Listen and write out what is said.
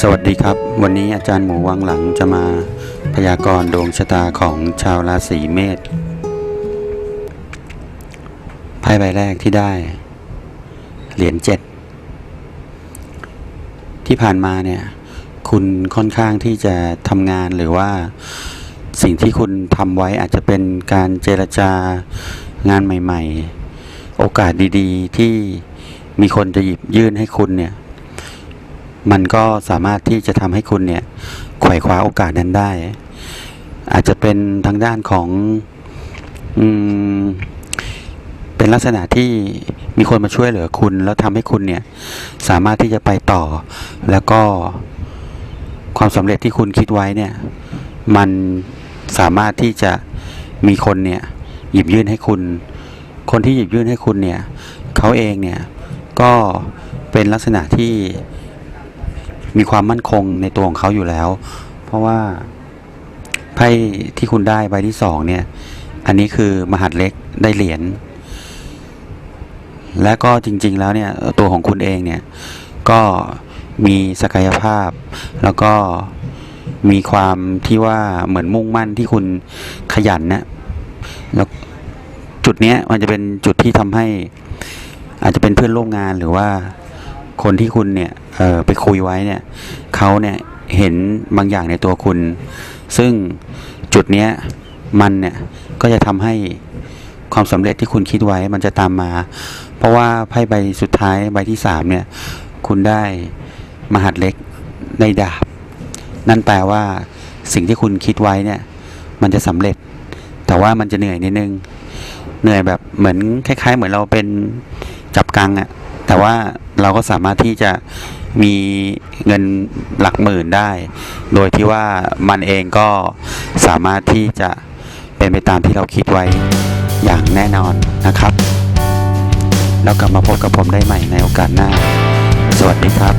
สวัสดีครับ วันนี้อาจารย์หมูวังหลังจะมาพยากรณ์ดวงชะตาของชาวราศีเมษไพ่ใบแรกที่ได้ เหรียญเจ็ดที่ผ่านมาเนี่ย คุณค่อนข้างที่จะทำงานหรือว่าสิ่งที่คุณทำไว้อาจจะเป็นการเจรจางานใหม่ ๆ โอกาสดีๆ ที่มีคนจะหยิบยื่นให้คุณเนี่ย มันก็สามารถที่จะทำให้คุณเนี่ยไขว่คว้าโอกาสนั้นได้ อาจจะเป็นทางด้านของอืมเป็นลักษณะที่มีคนมาช่วยเหลือคุณ แล้วทำให้คุณเนี่ยสามารถที่จะไปต่อ แล้วก็ความสำเร็จที่คุณคิดไว้เนี่ย มันสามารถที่จะมีคนเนี่ยหยิบยื่นให้คุณ คนที่หยิบยื่นให้คุณเนี่ยเขาเองเนี่ยก็เป็นลักษณะที่ มีความมั่นคงในตัวของเขาอยู่แล้ว เพราะว่าไพ่ที่คุณได้ใบที่สองเนี่ย อันนี้คือมหาดเล็กได้เหรียญและก็จริง ๆ แล้วเนี่ยตัวของคุณเองเนี่ย ก็มีศักยภาพ แล้วก็มีความที่ว่าเหมือนมุ่งมั่นที่คุณขยันนะแล้วจุดเนี้ยมันจะเป็นจุดที่ทำให้อาจจะเป็นเพื่อนร่วมงานหรือว่า คนที่คุณเนี่ยไปคุยไว้เนี่ยเขาเนี่ยเห็นบางอย่างในตัวคุณ ซึ่งจุดเนี้ยมันเนี่ยก็จะทำให้ความสำเร็จที่คุณคิดไว้มันจะตามมา เพราะว่าไพ่ใบสุดท้ายใบที่สามเนี่ย คุณได้มหัดเล็กในดาบ นั่นแปลว่าสิ่งที่คุณคิดไว้เนี่ย มันจะสำเร็จ แต่ว่ามันจะเหนื่อยนิดนึง เหนื่อยแบบเหมือนคล้าย ๆ เหมือนเราเป็นจับกังอะ แต่ว่าเราก็สามารถที่จะมีเงินหลักหมื่นได้ โดยที่ว่ามันเองก็สามารถที่จะเป็นไปตามที่เราคิดไว้อย่างแน่นอนนะครับ แล้วกลับมาพบกับผมได้ใหม่ในโอกาสหน้า สวัสดีครับ